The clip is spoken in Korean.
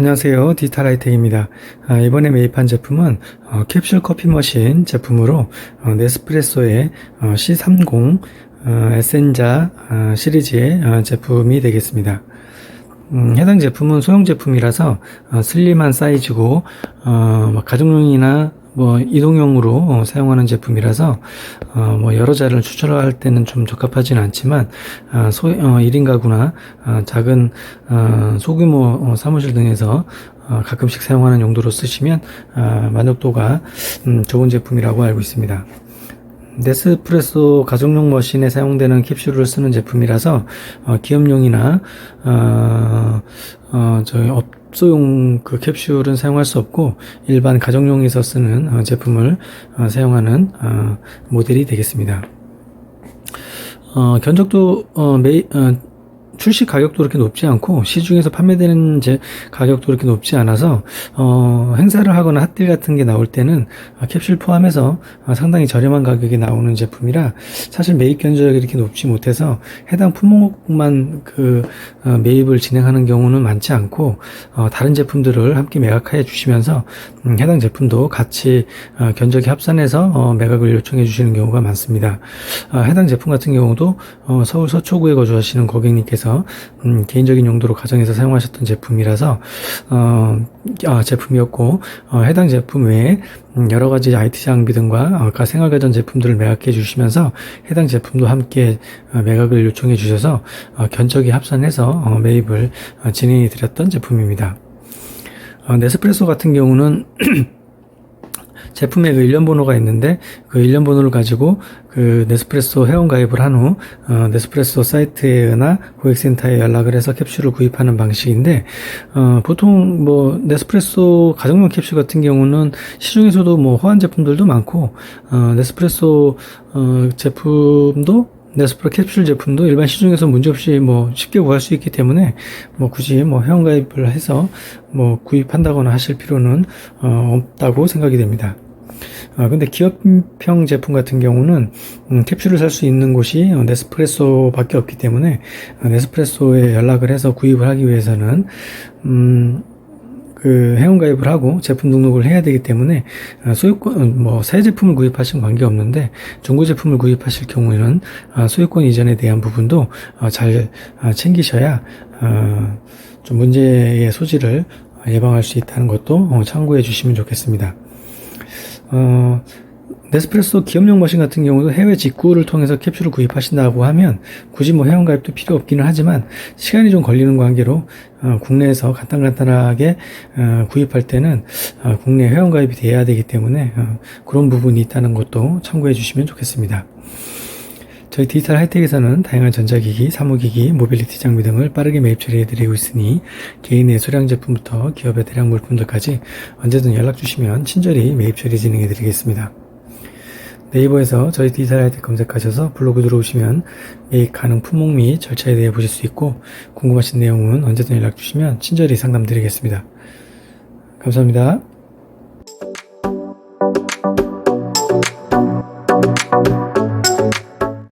안녕하세요. 디지털 하이텍입니다. 아, 이번에 매입한 제품은 어, 캡슐 커피 머신 제품으로 어, 네스프레소의 어, C30 어, 에센자 어, 시리즈의 어, 제품이 되겠습니다. 음, 해당 제품은 소형 제품이라서 어, 슬림한 사이즈고 어, 뭐 가정용이나 뭐 이동용으로 어, 사용하는 제품이라서 어, 뭐 여러 자를 추출할 때는 좀 적합하지는 않지만 어, 소, 어, 1인 가구나 어, 작은 어, 소규모 어, 사무실 등에서 어, 가끔씩 사용하는 용도로 쓰시면 어, 만족도가 음, 좋은 제품이라고 알고 있습니다. 네스프레소 가정용 머신에 사용되는 캡슐을 쓰는 제품이라서 어, 기업용이나 어, 어, 저희 업소용 그 캡슐은 사용할 수 없고 일반 가정용에서 쓰는 어, 제품을 어, 사용하는 어, 모델이 되겠습니다. 어, 견적도 어, 매, 어, 출시 가격도 그렇게 높지 않고 시중에서 판매되는 제 가격도 그렇게 높지 않아서 어, 행사를 하거나 핫딜 같은 게 나올 때는 어, 캡슐 포함해서 어, 상당히 저렴한 가격에 나오는 제품이라 사실 매입 견적이 이렇게 높지 못해서 해당 품목만 그 어, 매입을 진행하는 경우는 많지 않고 어, 다른 제품들을 함께 매각해 주시면서 음, 해당 제품도 같이 어, 견적이 합산해서 어, 매각을 요청해 주시는 경우가 많습니다. 어, 해당 제품 같은 경우도 어, 서울 서초구에 거주하시는 고객님께서 음, 개인적인 용도로 가정에서 사용하셨던 제품이라서 어, 아, 제품이었고 어, 해당 제품 외에 음, 여러 가지 IT 장비 등과 아까 생활가전 제품들을 매각해 주시면서 해당 제품도 함께 어, 매각을 요청해 주셔서 어, 견적이 합산해서 어, 매입을 어, 진행해 드렸던 제품입니다. 어, 네스프레소 같은 경우는 제품에 그 일련 번호가 있는데 그 일련 번호를 가지고 그 네스프레소 회원 가입을 한 후 어, 네스프레소 사이트나 고객센터에 연락을 해서 캡슐을 구입하는 방식인데 어, 보통 뭐 네스프레소 가정용 캡슐 같은 경우는 시중에서도 뭐 호환 제품들도 많고 어, 네스프레소 어, 제품도 네스프레소 캡슐 제품도 일반 시중에서 문제없이 뭐 쉽게 구할 수 있기 때문에 뭐 굳이 뭐 회원가입을 해서 뭐 구입한다거나 하실 필요는 어, 없다고 생각이 됩니다. 아, 근데 기업형 제품 같은 경우는 음, 캡슐을 살 수 있는 곳이 어, 네스프레소밖에 없기 때문에 어, 네스프레소에 연락을 해서 구입을 하기 위해서는 음, 그 회원가입을 하고 제품 등록을 해야 되기 때문에 어, 소유권 뭐 새 제품을 구입하신 관계 없는데 중고 제품을 구입하실 경우에는 어, 소유권 이전에 대한 부분도 어, 잘 어, 챙기셔야 어, 좀 문제의 소지를 예방할 수 있다는 것도 어, 참고해 주시면 좋겠습니다. 어, 네스프레소 기업용 머신 같은 경우도 해외 직구를 통해서 캡슐을 구입하신다고 하면 굳이 뭐 회원가입도 필요 없기는 하지만 시간이 좀 걸리는 관계로 어, 국내에서 간단간단하게 어, 구입할 때는 어, 국내 회원가입이 돼야 되기 때문에 어, 그런 부분이 있다는 것도 참고해 주시면 좋겠습니다. 저희 디지털 하이텍에서는 다양한 전자기기, 사무기기, 모빌리티 장비 등을 빠르게 매입 처리해드리고 있으니 개인의 소량 제품부터 기업의 대량 물품들까지 언제든 연락 주시면 친절히 매입 처리 진행해드리겠습니다. 네이버에서 저희 하이텍 검색하셔서 블로그 들어오시면 매입 가능 품목 및 절차에 대해 보실 수 있고 궁금하신 내용은 언제든 연락 주시면 친절히 상담드리겠습니다. 감사합니다.